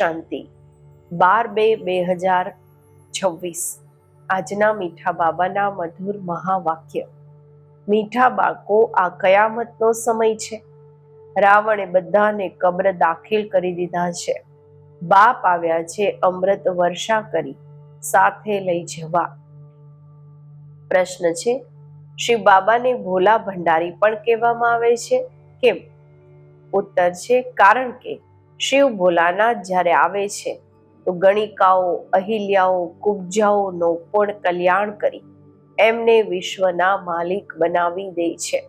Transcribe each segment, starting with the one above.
શાંતિ. બાર બે બે હજાર છવ્વીસ. આજના મીઠા બાબાના મધુર મહાવાક્ય. મીઠા બાળકો, આ કયામતનો સમય છે? રાવણે બધાને કબ્ર દાખલ કરી દીધા છે. બાપ આવ્યા છે અમૃત વર્ષા કરી, સાથે લઈ જવા. પ્રશ્ન છે, શ્રી બાબાને ભોલા ભંડારી પણ કહેવામાં આવે છે? કેમ? ઉત્તર છે, કારણ કે શિવ ભોલાનાથ જ્યારે આવે છે, તો ગણિકાઓ, અહિલ્યાઓ, કુબજાઓનો પણ કલ્યાણ કરી એમને વિશ્વના માલિક બનાવી દે છે.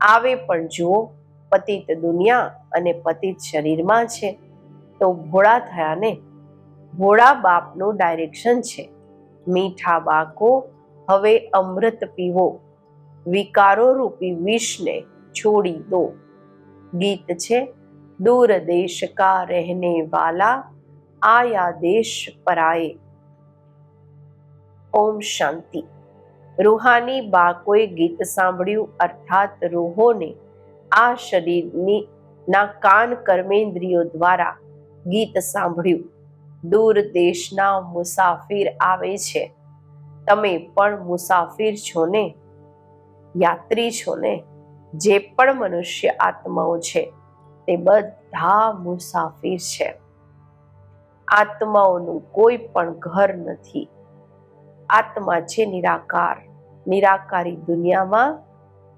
આવે પણ જુઓ, પતિત દુનિયા અને પતિત શરીરમાં છે, તો ભોળા થયા ને ભોળા બાપનું ડાયરેક્શન છે, મીઠા બાકો હવે અમૃત પીવો, વિકારો રૂપી વિષને છોડી દો. ગીત છે દૂર દેશ કા રહેને વાલા, આયા દેશ પરાએ ઓમ શાંતિ. રૂહાની બાકોએ ગીત સાંભળ્યું, અર્થાત રૂહોને આ શરીરની, ના કાન કર્મેન્દ્રિયો દ્વારા ગીત સાંભળ્યું. દૂર દેશના મુસાફિર આવે છે. તમે પણ મુસાફિર છો ને? યાત્રી છો ને? જે પણ મનુષ્ય આત્માઓ છે તે બધા મુસાફિર છે. આત્માઓનું કોઈ પણ ઘર નથી. આત્મા છે નિરાકાર. નિરાકારી દુનિયામાં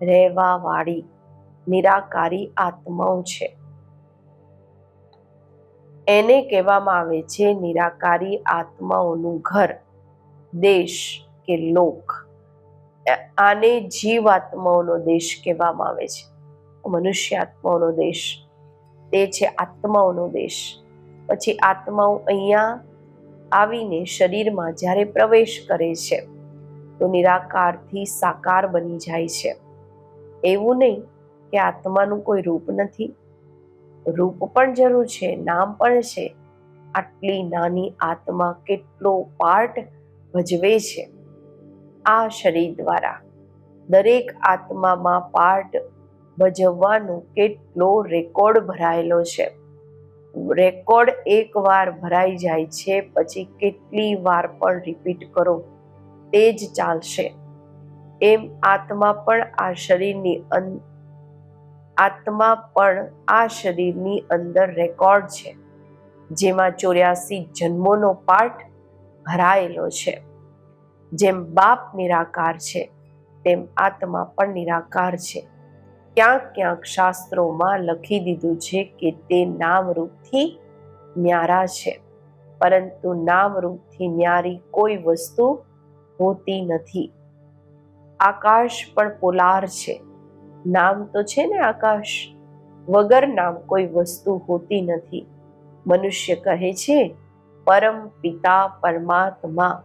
રહેવા વાળી નિરાકારી આત્માઓ છે. એને કહેવામાં આવે છે નિરાકારી આત્માઓનું ઘર, દેશ કે લોક. આને જીવ આત્માઓનો દેશ કહેવામાં આવે છે. મનુષ્ય આત્માઓનો દેશ. તે છે આત્માઓનો દેશ. પછી આત્માઓ અહીંયા આવીને શરીરમાં જ્યારે પ્રવેશ કરે છે, તો નિરાકારથી સાકાર બની જાય છે. એવું નહીં કે આત્માનું કોઈ રૂપ નથી. રૂપ પણ જરૂર છે, નામ પણ છે. આટલી નાની આત્મા કેટલો પાર્ટ ભજવે છે. આ શરીર દ્વારા દરેક આત્મામાં પાર્ટ ભજવવાનો કેટલો રેકોર્ડ ભરાયેલો છે. રેકોર્ડ એકવાર ભરાઈ જાય છે, પછી કેટલી વાર પણ રિપીટ કરો, તે જ ચાલશે. એમ આત્મા પણ આ શરીરની આત્મા પણ આ શરીરની અંદર રેકોર્ડ છે, જેમાં ચોર્યાસી જન્મોનો પાઠ ભરાયેલો છે. જેમ બાપ નિરાકાર છે, તેમ આત્મા પણ નિરાકાર છે. ક્યાંક ક્યાંક શાસ્ત્રોમાં લખી દીધું છે કે તે નામરૂપથી ન્યારા છે. પરંતુ નામરૂપથી ન્યારી કોઈ વસ્તુ હોતી નથી. આકાશ પણ પોલાર છે. નામ તો છે ને આકાશ. વગર નામ કોઈ વસ્તુ હોતી નથી. મનુષ્ય કહે છે, પરમ પિતા પરમાત્મા.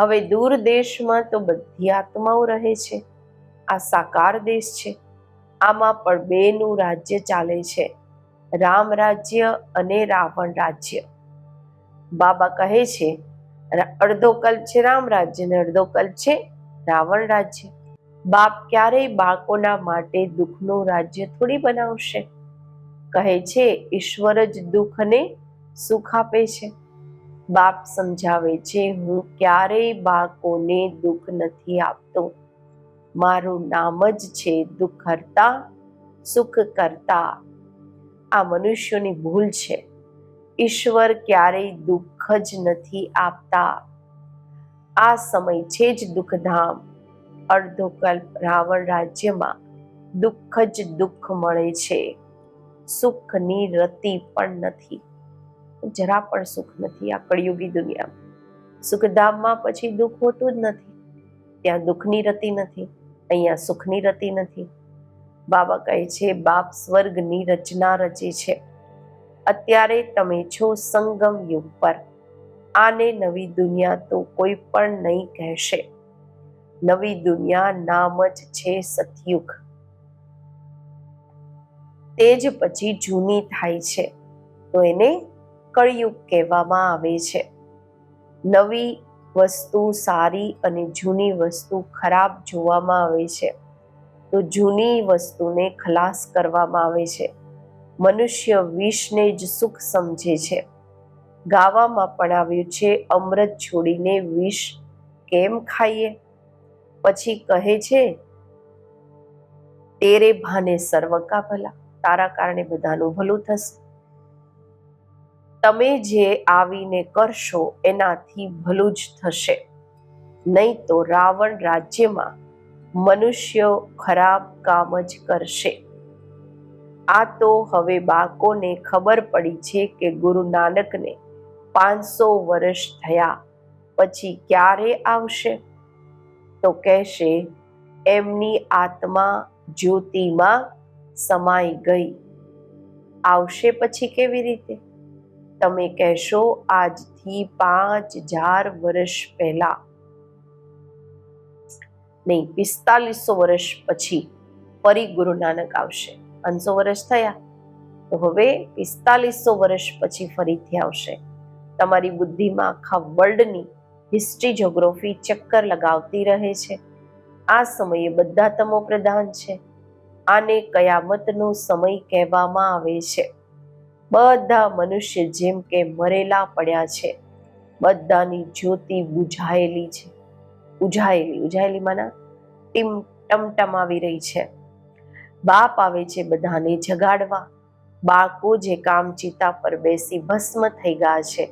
હવે દૂર દેશમાં તો બધી આત્માઓ રહે છે. આ સાકાર દેશ છે. આમાં પણ બેનું રાજ્ય ચાલે છે. રામ રાજ્ય અને રાવણ રાજ્ય. બાબા કહે છે અડધો કલ્પ છે રામ રાજ્ય ને અડધો કલ્પ છે રાવણ રાજ્ય. બાપ ક્યારેય બાળકોના માટે દુઃખનું રાજ્ય થોડી બનાવશે. કહે છે, ઈશ્વર જ દુઃખ અને સુખ આપે છે. બાપ સમજાવે છે, હું ક્યારેય બાળકોને દુઃખ નથી આપતો. મારું નામ જ છે દુઃખ હરતા સુખ કરતા આ મનુષ્યોની ભૂલ છે. ઈશ્વર ક્યારેય દુઃખ જ નથી આપતા. આ સમય છે જ દુઃખધામ. અડધો કલ્પ રાવણ રાજ્યમાં દુઃખ જ દુઃખ મળે છે. સુખની રતિ પણ નથી. જરા પણ સુખ નથી આ કળિયુગી દુનિયામાં. સુખધામમાં પછી દુઃખ હોતું જ નથી. ત્યાં દુઃખની રતિ નથી. અહીંયા સુખની રતિ નથી. બાબા કહે છે, બાપ સ્વર્ગની રચના રચે છે. અત્યારે તમે છો સંગમ યુગ પર. આને નવી દુનિયા તો કોઈ પણ નહીં કહેશે. નવી દુનિયા નામ જ છે સતયુગ. તે જ પછી જૂની થાય છે. તો એને કળયુગ કહેવામાં આવે છે. નવી વસ્તુ સારી અને જૂની વસ્તુ ખરાબ જોવામાં આવે છે, તો જૂની વસ્તુને ખલાસ કરવામાં આવે છે. મનુષ્ય વિષને જ સુખ સમજે છે. ગાવામાં પણ આવ્યું છે, અમૃત છોડીને વિષ કેમ ખાઈએ? પછી કહે છે, તેરે ભાને સર્વ કા ભલા, તારા કારણે બધાનું ભલું થશે. તમે જે આવીને કરશો, એનાથી ભલું જ થશે. નહીં તો રાવણ રાજ્યમાં મનુષ્યો ખરાબ કામ જ કરશે. આ તો હવે બાકોને ખબર પડી છે કે ગુરુ નાનકને પાંચસો વર્ષ થયા, પછી ક્યારે આવશે? તો કહેશે, એમની આત્મા જ્યોતિમાં સમાઈ ગઈ. આવશે પછી કેવી રીતે? તમે કહેશો, આજથી પાંચ હજાર વર્ષ પહેલા. નહીં, પિસ્તાલીસો વર્ષ પછી ફરી ગુરુ નાનક આવશે. પાંચસો વર્ષ થયા. તો હવે પિસ્તાલીસો વર્ષ પછી ફરીથી આવશે. તમારી બુદ્ધિમાં આખા વર્લ્ડની હિસ્ટ્રી જોગ્રાફી ચક્કર લગાવતી રહે છે. આ સમયે બધા તમો પ્રધાન છે. આને કયામતનો સમય કહેવામાં આવે છે. બધા મનુષ્ય જેમ કે મરેલા પડ્યા છે. બધાની જ્યોતિ બુઝાયેલી છે. ઉજાયેલી ઉજાયેલી માના? ટીમ ટમટમાવી રહી છે. બાપ આવે છે બધાને જગાડવા. બાળકો જે કામચીતા પર બેસી ભસ્મ થઈ ગયા છે.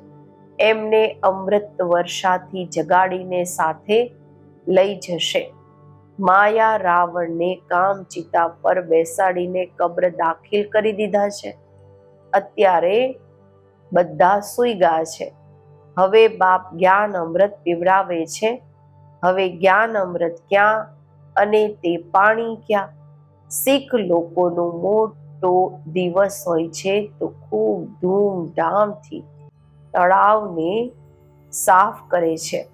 એમને અમૃત વર્ષાથી જગાડીને સાથે લઈ જશે. માયા રાવણને કામચીતા પર બેસાડીને કબ્ર દાખિલ કરી દીધા છે. અત્યારે બધા સૂઈ ગયા છે. હવે બાપ જ્ઞાન અમૃત પીવડાવે છે. હવે જ્ઞાન અમૃત ક્યાં અને તે પાણી ક્યાં? શીખ લોકોનો મોટો દિવસ હોય છે તો ખૂબ ધૂમધામથી તળાવને સાફ કરે છે.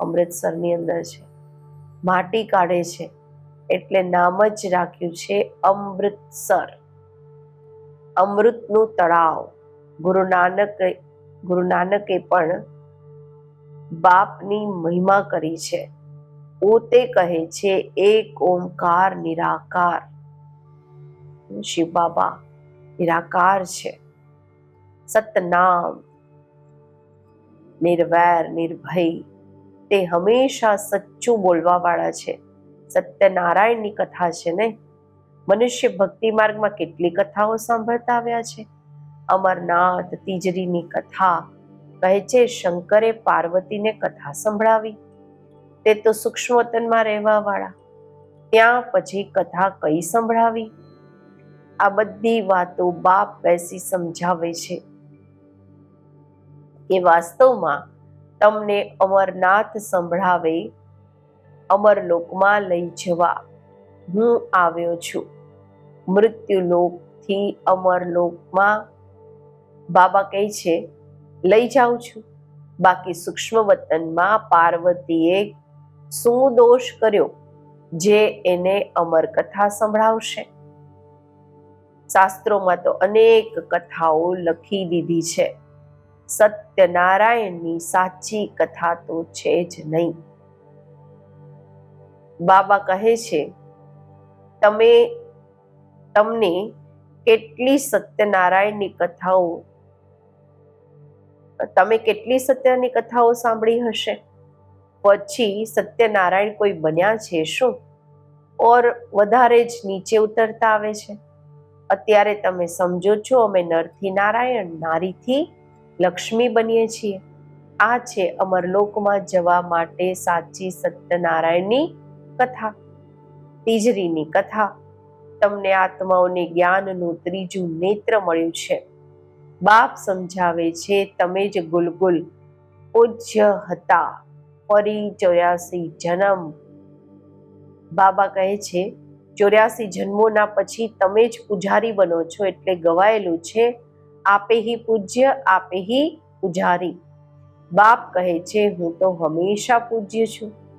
અમૃતસરની અંદર છે. માટી કાઢે છે. એટલે નામ જ રાખ્યું છે અમૃતસર. અમૃતનું તળાવ. ગુરુ નાનક, ગુરુ નાનકે પણ બાપની મહિમા કરી છે. પોતે કહે છે, એક ઓમકાર નિરાકાર. શિવ બાબા નિરાકાર છે. સતનામ. નિર્વૈર, નિર્ભય. તે હંમેશા સચ્ચું બોલવા વાળા છે. સત્યનારાયણની કથા છે ને? મનુષ્ય ભક્તિ માર્ગમાં કેટલી કથાઓ સાંભળતા આવ્યા છે? અમરનાથ તીજરીની કથા કહે છે, શંકરે પાર્વતીને કથા સંભળાવી. તે તો સૂક્ષ્મતનમાં રહેવાવાળા. રહેવા વાળા ત્યાં પછી કથા કઈ સંભળાવી? આ બધી વાતો બાપ બેસી સમજાવે છે. કે વાસ્તવમાં તમને અમરનાથ સંભળાવે અમરલોકમાં લઈ જવા હું આવ્યો છું. મૃત્યુલોકથી અમરલોકમાં બાબા કહે છે, લઈ જાઉં છું. બાકી સૂક્ષ્મ વતનમાં પાર્વતીએ શું દોષ કર્યો, જે એને અમર કથા સંભળાવશે? શાસ્ત્રોમાં તો અનેક કથાઓ લખી દીધી છે. સત્યનારાયણની સાચી કથા તો છે જ નહીં. બાબા કહે છે તમે તમને કેટલી સત્યનારાયણની કથાઓ, તમે કેટલી સત્યની કથાઓ સાંભળી હશે? પછી સત્યનારાયણ કોઈ બન્યા છે શું? ઓર વધારે જ નીચે ઉતરતા આવે છે. અત્યારે તમે સમજો છો, અમે નરથી નારાયણ, નારીથી લક્ષ્મી બનીએ છીએ. આ છે અમરલોકમાં જવા માટે સાચી સત્યનારાયણની કથા. તીજરીની કથા. તમને આત્માઓને જ્ઞાનનું ત્રીજું નેત્ર મળ્યું છે. બાપ સમજાવે છે, તમે જ ગુલગુલ પૂજ્ય હતા, ફરી ચોર્યાસી જન્મ. બાબા કહે છે, ચોર્યાસી જન્મોના પછી તમે જ પૂજારી બનો છો એટલે ગવાયેલું છે, આપે હી પૂજ્ય, આપે હી પૂજારી. બાપ કહે છે, હું તો હંમેશા પૂજ્ય છું.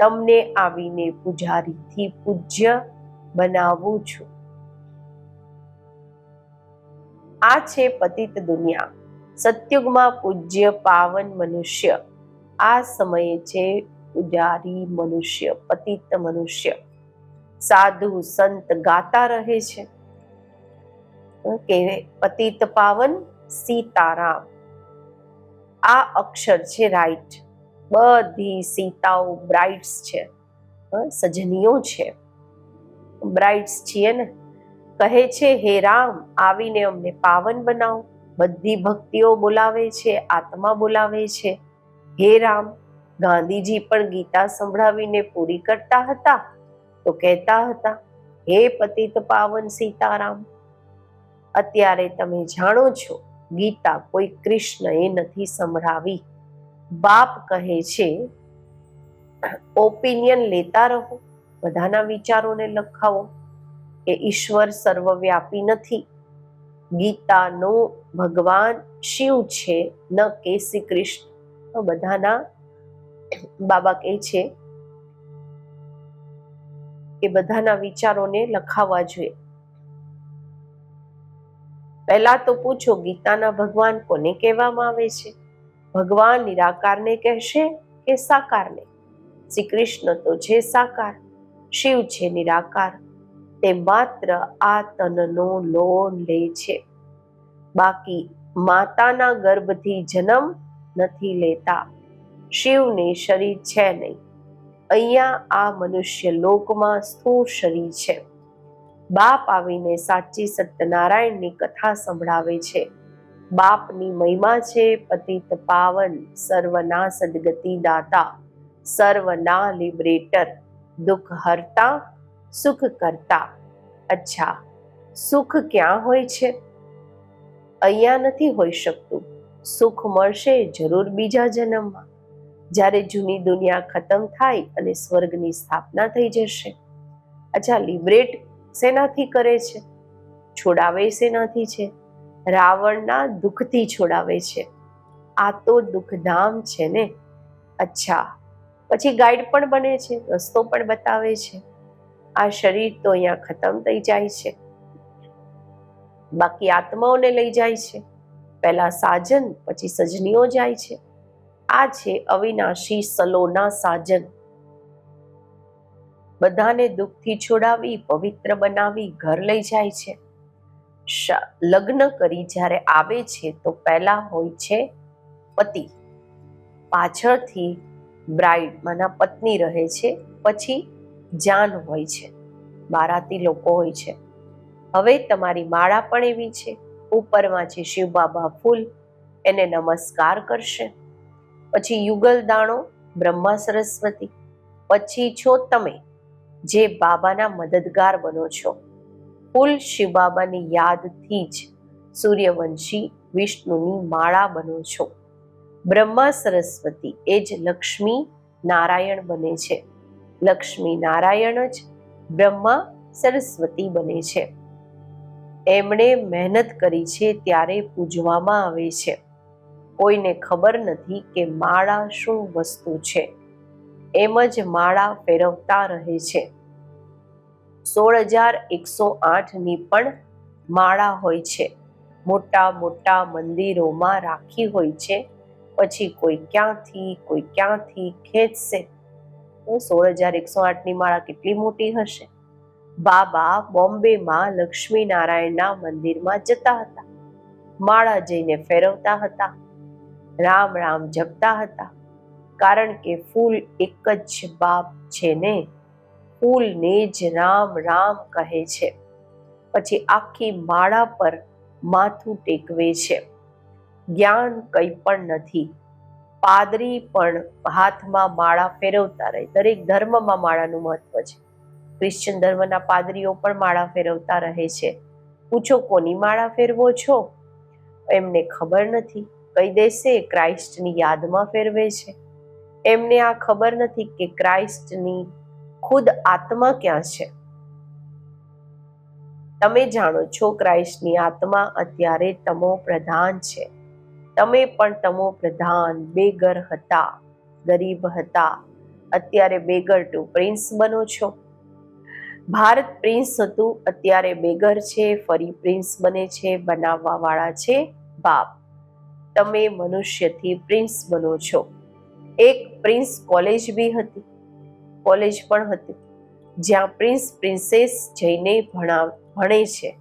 તમને આવીને પૂજારીથી પૂજ્ય બનાવું છું. આ છે પતિત દુનિયા. સત્યુગમાં પૂજ્ય પાવન મનુષ્ય. આ સમયે છે પૂજારી મનુષ્ય, પતિત મનુષ્ય. સાધુ, સંત ગાતા રહે છે. કે પતિત પાવન સીતારામ. આ અક્ષર છે રાઈટ બધી સીતાઓ બ્રાઇટ્સ છે. સજનીઓ છે. બ્રાઇટ્સ છીએ ને, કહે છે, હે રામ, આવીને અમને પાવન બનાવો. બધી ભક્તિઓ બોલાવે છે, આત્મા બોલાવે છે. હે રામ, ગાંધીજી પણ ગીતા સંભળાવીને પૂરી કરતા હતા. તો કહેતા હતા, હે પતિત પાવન સીતારામ, અત્યારે તમે જાણો છો, ગીતા કોઈ કૃષ્ણએ નથી સંભળાવી. બાપ કહે છે ઓપિનિયન લેતા રહો, બધાના વિચારોને લખાવો, કે ઈશ્વર સર્વવ્યાપી નથી. ગીતાનો ભગવાન શિવ છે, ન કે શ્રી કૃષ્ણ તો બધાના બાબા કહે છે કે બધાના વિચારોને લખાવવા જોઈએ. પહેલા તો પૂછો, ગીતાના ભગવાન કોને કહેવામાં આવે છે? ભગવાન નિરાકારને કહેશે કે સાકારને. શ્રી કૃષ્ણ તો છે સાકાર, શિવ છે નિરાકાર, તે માત્ર આ તનનો લોન લે છે. બાકી માતાના ગર્ભથી જન્મ નથી લેતા, શિવને શરીર છે નહીં. અહીંયા આ મનુષ્ય લોકમાં સ્થૂળ શરીર છે. બાપ આવીને સાચી સત્યનારાયણની કથા સંભળાવે છે. બાપની મહિમા છે, પતિત પાવન સર્વના સદગતિ દાતા સર્વના લિબરેટર, દુઃખ હરતા, સુખ કરતા. અચ્છા, સુખ ક્યાં હોય છે? અહીંયા નથી હોઈ શકતું. સુખ મળશે જરૂર બીજા જન્મમાં. જ્યારે જૂની દુનિયા ખતમ થાય અને સ્વર્ગની સ્થાપના થઈ જશે. અચ્છા, લિબરેટ શેનાથી કરે છે? છોડાવે શેનાથી છે? રાવણના દુઃખથી છોડાવે છે. આ તો દુઃખધામ છે ને? અચ્છા. પછી ગાઈડ પણ બને છે, રસ્તો પણ બતાવે છે. આ શરીર તો અહીંયા ખતમ થઈ જાય છે. બાકી આત્માઓને લઈ જાય છે. પહેલા સાજન, પછી સજનીઓ જાય છે. આ છે અવિનાશી સલોના સાજન. બધાને દુઃખથી છોડાવી, પવિત્ર બનાવી, ઘર લઈ જાય છે. લગ્ન કરી જ્યારે આવે છે તો પહેલા હોય છે પતિ. પાછળથી બ્રાઇડ માના પત્ની રહે છે, પછી જાન હોય છે. બારાતી લોકો હોય છે. હવે તમારી માળા પણ એવી છે. ઉપરમાં છે શિવ બાબા ફૂલ, એને નમસ્કાર કરશે. પછી યુગલ દાણો, બ્રહ્મા સરસ્વતી. પછી છો તમે, જે બાબાના મદદગાર બનો છો. ફૂલ શિવ બાબાની યાદથી જ સૂર્યવંશી વિષ્ણુની માળા બનો છો. બ્રહ્મા સરસ્વતી એ જ લક્ષ્મી નારાયણ બને છે. લક્ષ્મી નારાયણ જ બ્રહ્મા સરસ્વતી બને છે. એમણે મહેનત કરી છે ત્યારે પૂજવામાં આવે છે. કોઈને ખબર નથી કે માળા શું વસ્તુ છે. એમ જ માળા ફેરવતા રહે છે. સોળ હજાર એકસો આઠની પણ માળા હોય છે. મોટા મોટા મંદિરોમાં રાખી હોય છે. પછી કોઈ ક્યાંથી કોઈ ક્યાંથી ખેંચશે? તો સોળ હજાર એકસો આઠની માળા કેટલી મોટી હશે? બાબા બોમ્બેમાં લક્ષ્મી નારાયણના મંદિરમાં જતા હતા. માળા જઈને ફેરવતા હતા. રામ રામ જપતા હતા. કારણ કે ફૂલ એક જ બાપ છે ને ફૂલને જ રામ રામ કહે છે. પછી આખી માળા પર માથું ટેકવે છે. જ્ઞાન કંઈ પણ નથી. પાદરી પણ હાથમાં માળા ફેરવતા રહે. દરેક ધર્મમાં માળાનું મહત્વ છે. ક્રિશ્ચન ધર્મના પાદરીઓ પણ માળા ફેરવતા રહે છે. પૂછો કોની માળા ફેરવો છો? એમને ખબર નથી. કહી દેશે ક્રાઇસ્ટની યાદમાં ફેરવે છે. એમને આ ખબર નથી કે ક્રાઇસ્ટની ખુદ આત્મા ક્યાં છે? તમે જાણો છો ક્રાઇસ્ટની આત્મા અત્યારે તમો પ્રધાન છે. તમે પણ તમો પ્રધાન, બેગર હતા, ગરીબ હતા. અત્યારે બેગર ટુ પ્રિન્સ બનો છો. ભારત પ્રિન્સ હતું, અત્યારે બેગર છે, ફરી પ્રિન્સ બને છે બનાવવા વાળા છે બાપ. તમે મનુષ્યથી પ્રિન્સ બનો છો. એક પ્રિન્સ કોલેજ બી હતી. કોલેજ પણ હતી, જ્યાં પ્રિન્સ પ્રિન્સેસ જઈને ભણાવ, ભણે છે.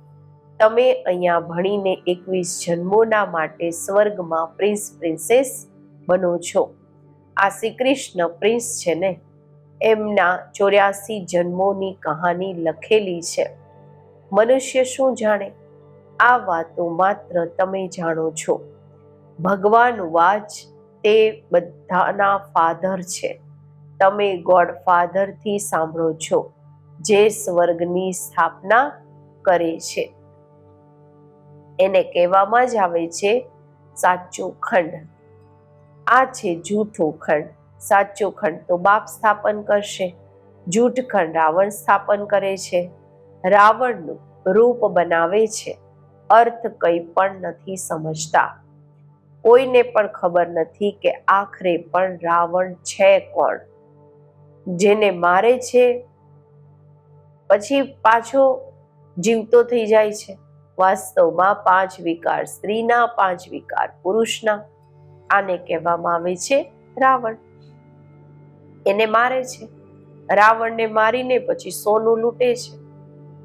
તમે અહીંયા ભણીને એકવીસ જન્મોના માટે સ્વર્ગમાં પ્રિન્સ પ્રિન્સેસ બનો છો. આ શ્રી કૃષ્ણ પ્રિન્સ છે ને? એમના ચોર્યાસી જન્મોની કહાની લખેલી છે. મનુષ્ય શું જાણે? આ વાતો માત્ર તમે જાણો છો. ભગવાન વાચ તે બધાના ફાધર છે. તમે ગોડ ફાધરથી સાંભળો છો, જે સ્વર્ગની સ્થાપના કરે છે. એને કહેવામાં જ આવે છે, સાચો ખંડ. આ છે જૂઠો ખંડ. સાચો ખંડ તો બાપ સ્થાપન કરશે. જૂઠ ખંડ રાવણ સ્થાપન કરે છે. રાવણનું રૂપ બનાવે છે. અર્થ કંઈ પણ નથી સમજતા. કોઈને પણ ખબર નથી કે આખરે પણ રાવણ છે કોણ. જેને મારે છે, પછી પાછો જીવતો થઈ જાય છે. વાસ્તવમાં પાંચ વિકાર સ્ત્રીના, પાંચ વિકાર પુરુષના, આને કહેવામાં આવે છે રાવણ. એને મારે છે. રાવણને મારીને પછી સોનું લૂંટે છે.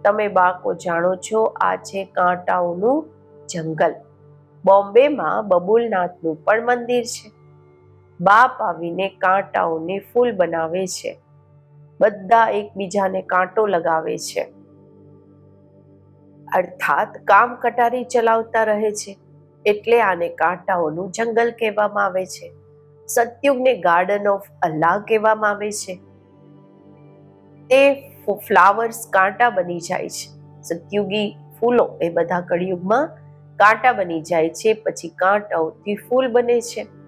તમે બાળકો જાણો છો, આ છે કાંટાઓનું જંગલ. બોમ્બેમાં બબુલનાથનું પણ મંદિર છે. બાપ આવીને કાંટાઓને ફૂલ બનાવે છે. બધા એકબીજાને કાંટો લગાવે છે. અર્થાત કામ કટારી ચલાવતા રહે છે. એટલે આને કાંટાઓનું જંગલ કહેવામાં આવે છે. સત્યુગને ગાર્ડન ઓફ અલ્લાહ કહેવામાં આવે છે. તે ફ્લાવર્સ કાંટા બની જાય છે. સત્યુગી ફૂલો એ બધા કળિયુગમાં કાંટા બની જાય છે. પછી કાંટાઓથી ફૂલ બને છે.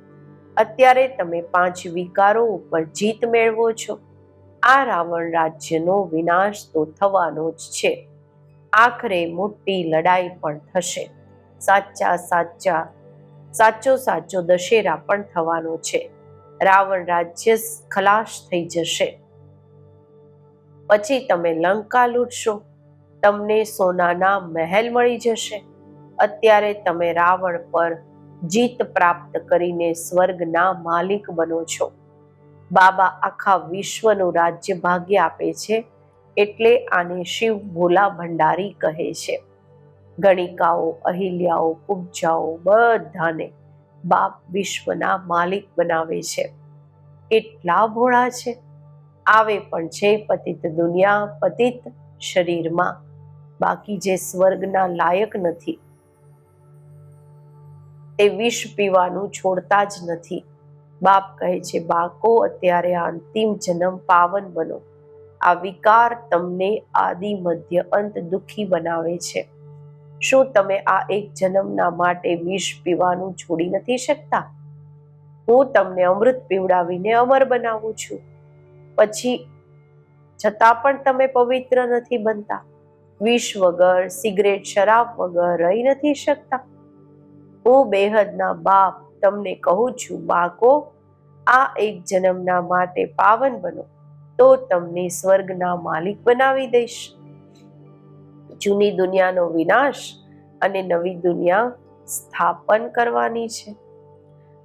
અત્યારે તમે પાંચ વિકારો ઉપર જીત મેળવો છો. આ રાવણ રાજ્યનો વિનાશ તો થવાનો જ છે. આખરે મોટી લડાઈ પણ થશે. સાચા સાચા, સાચો સાચો દશેરા પણ થવાનો છે. રાવણ રાજ્ય ખલાસ થઈ જશે. પછી તમે લંકા લૂંટશો. તમને સોનાના મહેલ મળી જશે. અત્યારે તમે રાવણ પર જીત પ્રાપ્ત કરીને સ્વર્ગના માલિક બનો છો. બાબા આખા વિશ્વનું રાજ્ય ભાગ્ય આપે છે એટલે આને શિવ ભોલા ભંડારી કહે છે. ગણિકાઓ, અહિલ્યાઓ ઉપજાઓ બધાને બાપ વિશ્વના માલિક બનાવે છે. એટલા ભોળા છે. આવે પણ છે પતિત દુનિયા, પતિત શરીરમાં. બાકી જે સ્વર્ગના લાયક નથી તે વિષ પીવાનું છોડતા જ નથી. બાપ કહે છે બાકો અત્યારે આ અંતિમ જન્મ પાવન બનો. આ વિકાર તમને આદિ મધ્ય અંત દુઃખી બનાવે છે. શું તમે આ એક જન્મના માટે વિષ પીવાનું છોડી નથી શકતા? હું તમને અમૃત પીવડાવીને અમર બનાવું છું. પછી છતાં પણ તમે પવિત્ર નથી બનતા. વિષ વગર, સિગરેટ, શરાબ વગર રહી નથી શકતા. હું બેહદના બાપ, તમને કહું છું બાકો આ એક જન્મના માટે પાવન બનો, તો તમને સ્વર્ગના માલિક બનાવી દઈશ. જૂની દુનિયાનો વિનાશ અને નવી દુનિયા સ્થાપન કરવાની છે.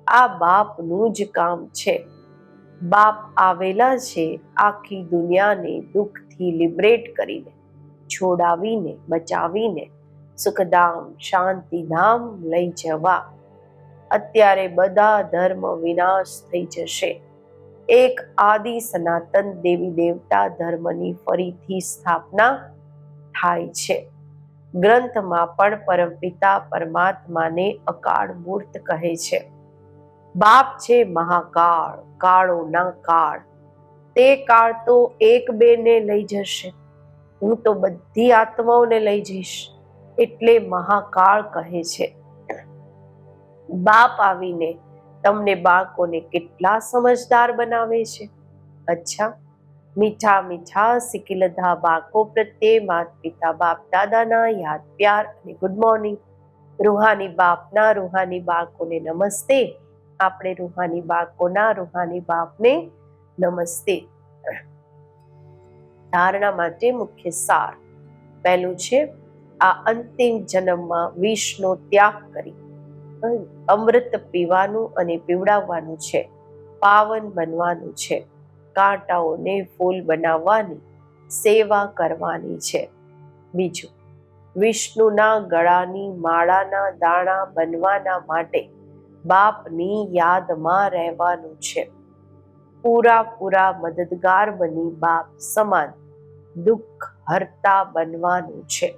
આ બાપનું જ કામ છે. બાપ આવેલા છે આખી દુનિયાને દુઃખથી લિબરેટ કરીને, છોડાવીને, બચાવીને સુખધામ શાંતિધામ લઈ જવા. અત્યારે બધા ધર્મ વિનાશ થઈ જશે. એક આદિ સનાતન દેવી દેવતા ધર્મની ફરીથી સ્થાપના થાય છે. ગ્રંથમાં પણ પરમપિતા પરમાત્માને અકાળ મૂર્ત કહે છે. બાપ છે મહાકાળ કાળોના કાળ. તે કાળ તો એક બે ને લઈ જશે. હું તો બધી આત્માઓને લઈ જઈશ. એટલે મહાકાળ કહે છે. બાપ આવીને તમને બાળકોને કેટલા સમજદાર બનાવે છે? અચ્છા, મીઠા મીઠા સિકિલધા બાળકો પ્રત્યે માત પિતા બાપ દાદાના યાદ પ્યાર અને ગુડ મોર્નિંગ રૂહાની બાપના રૂહાની બાળકોને નમસ્તે. આપણે રૂહાની બાળકોના રૂહાની બાપને નમસ્તે. ધારણા માટે મુખ્ય સાર પહેલું છે આ અંતિમ જન્મમાં વિષનો ત્યાગ કરી. અમૃત પીવાનું અને પીવડાવવાનું છે. પાવન બનવાનું છે. કાંટાઓને ફૂલ બનાવવાની સેવા કરવાની છે. બીજું, વિષ્ણુના ગળાની માળાના દાણા બનવાના માટે બાપની યાદમાં રહેવાનું છે. પૂરા પૂરા મદદગાર બની બાપ સમાન દુઃખ હરતા બનવાનું છે.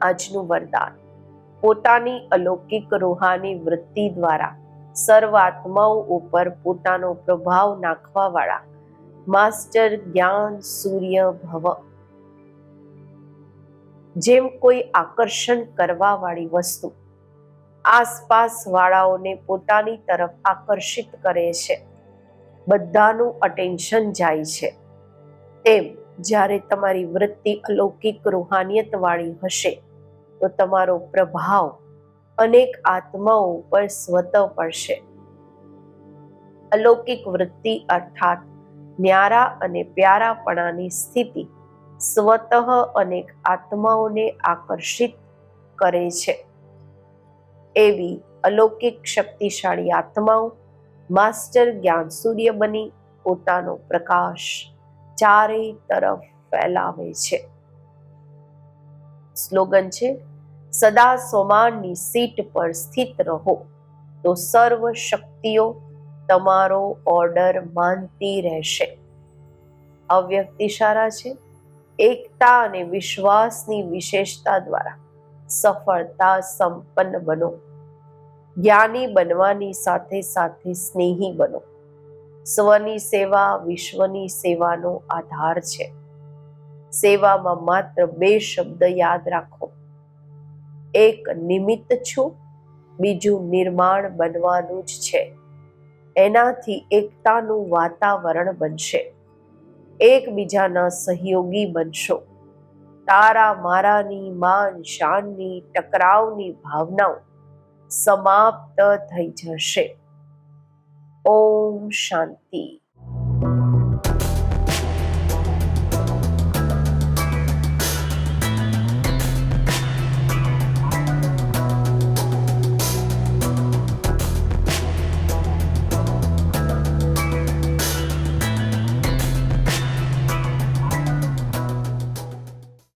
આજનું વરદાન. પોતાની અલૌકિક રૂહાની વૃત્તિ દ્વારા સર્વ આત્માઓ ઉપર પોતાનો પ્રભાવ નાખવાવાળા માસ્ટર જ્ઞાન સૂર્ય ભવ. જેમ કોઈ આકર્ષણ કરવાવાળી વસ્તુ આસપાસ વાળાઓને પોતાની તરફ આકર્ષિત કરે છે. બધાનું અટેન્શન જાય છે. તેમ જ્યારે તમારી વૃત્તિ અલૌકિક રૂહાનિયત વાળી હશે તો તમારો પ્રભાવ અનેક આત્માઓ પર સ્વત પડશે. અલૌકિક વૃત્તિ અર્થાત ન્યારા અને પ્યારાપણાની સ્થિતિ સ્વતઃ અનેક આત્માઓને આકર્ષિત કરે છે. એવી અલૌકિક શક્તિશાળી આત્માઓ માસ્ટર જ્ઞાન સૂર્ય બની પોતાનો પ્રકાશ ચારે તરફ ફેલાવે છે. સ્લોગન છે સદા સોમાનની સીટ પર સ્થિત રહો. તો સર્વ શક્તિઓ તમારો ઓર્ડર માનતી રહેશે. અવ્યક્ત ઇશારા છે. એકતા અને વિશ્વાસની વિશેષતા દ્વારા સફળતા સંપન્ન બનો. જ્ઞાની બનવાની સાથે સાથે સ્નેહી બનો. સ્વની સેવા વિશ્વની સેવાનો આધાર છે. સેવામાં માત્ર બે શબ્દ યાદ રાખો. એક નિમિત્ત છું, બીજું નિર્માણ બનવાનું જ છે. એનાથી એકતાનું વાતાવરણ બનશે. એકબીજાના સહયોગી બનશો. તારા મારાની માન શાનની ટકરાવની ભાવનાઓ સમાપ્ત થઈ જશે. ઓમ શાંતિ.